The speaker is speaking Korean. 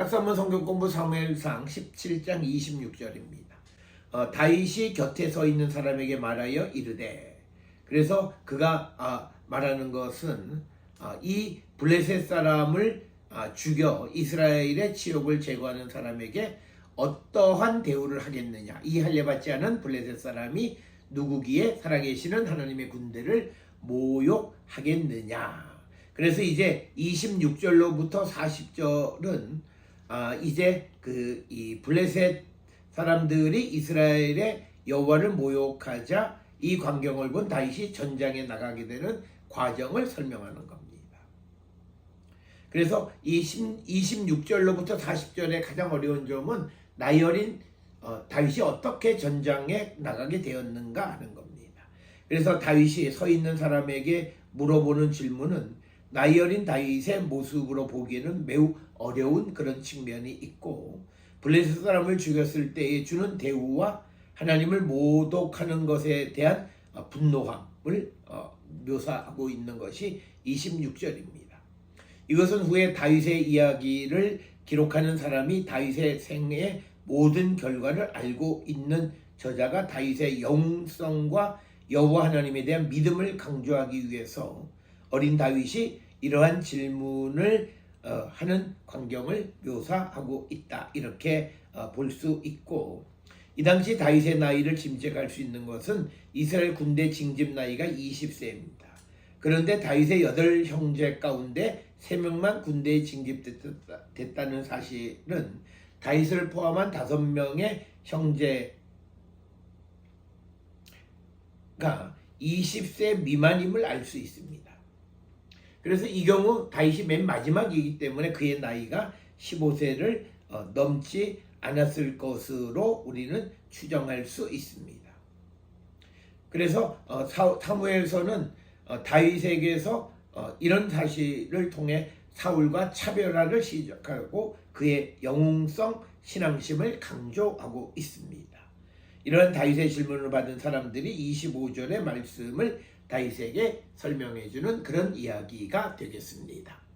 딱삼문 성경 공부 사무엘상 17장 26절입니다. 어, 다윗이 곁에 서 있는 사람에게 말하여 이르되 그래서 그가 아, 말하는 것은 아, 이 블레셋 사람을 아, 죽여 이스라엘의 치욕을 제거하는 사람에게 어떠한 대우를 하겠느냐 이 할례받지 않은 블레셋 사람이 누구기에 살아계시는 하나님의 군대를 모욕하겠느냐 그래서 이제 26절로부터 40절은 아, 이제 그 이 블레셋 사람들이 이스라엘의 여호와를 모욕하자 이 광경을 본 다윗이 전장에 나가게 되는 과정을 설명하는 겁니다. 그래서 이 26절로부터 40절의 가장 어려운 점은 어린 어, 다윗이 어떻게 전장에 나가게 되었는가 하는 겁니다. 그래서 다윗이 서 있는 사람에게 물어보는 질문은 나이 어린 다윗의 모습으로 보기에는 매우 어려운 그런 측면이 있고 블레셋 사람을 죽였을 때에 주는 대우와 하나님을 모독하는 것에 대한 어, 분노함을 어, 묘사하고 있는 것이 26절입니다. 이것은 후에 다윗의 이야기를 기록하는 사람이 다윗의 생애의 모든 결과를 알고 있는 저자가 다윗의 영성과 여호와 하나님에 대한 믿음을 강조하기 위해서 어린 다윗이 이러한 질문을 어, 하는 광경을 묘사하고 있다 이렇게 어, 볼수 있고 이 당시 다윗의 나이를 짐작할 수 있는 것은 이스라엘 군대 징집 나이가 20세입니다. 그런데 다윗의 여덟 형제 가운데 세 명만 군대에 징집됐다는 사실은 다윗을 포함한 다섯 명의 형제가 20세 미만임을 알 수 있습니다. 그래서 이 경우 다윗이 맨 마지막이기 때문에 그의 나이가 15세를 어, 넘지 않았을 것으로 우리는 추정할 수 있습니다. 그래서 어, 사, 사무엘서는 어, 다윗에게서 어, 이런 사실을 통해 사울과 차별화를 시작하고 그의 영웅성 신앙심을 강조하고 있습니다. 이런 다윗의 질문을 받은 사람들이 25절의 말씀을 다윗에게 설명해 주는 그런 이야기가 되겠습니다.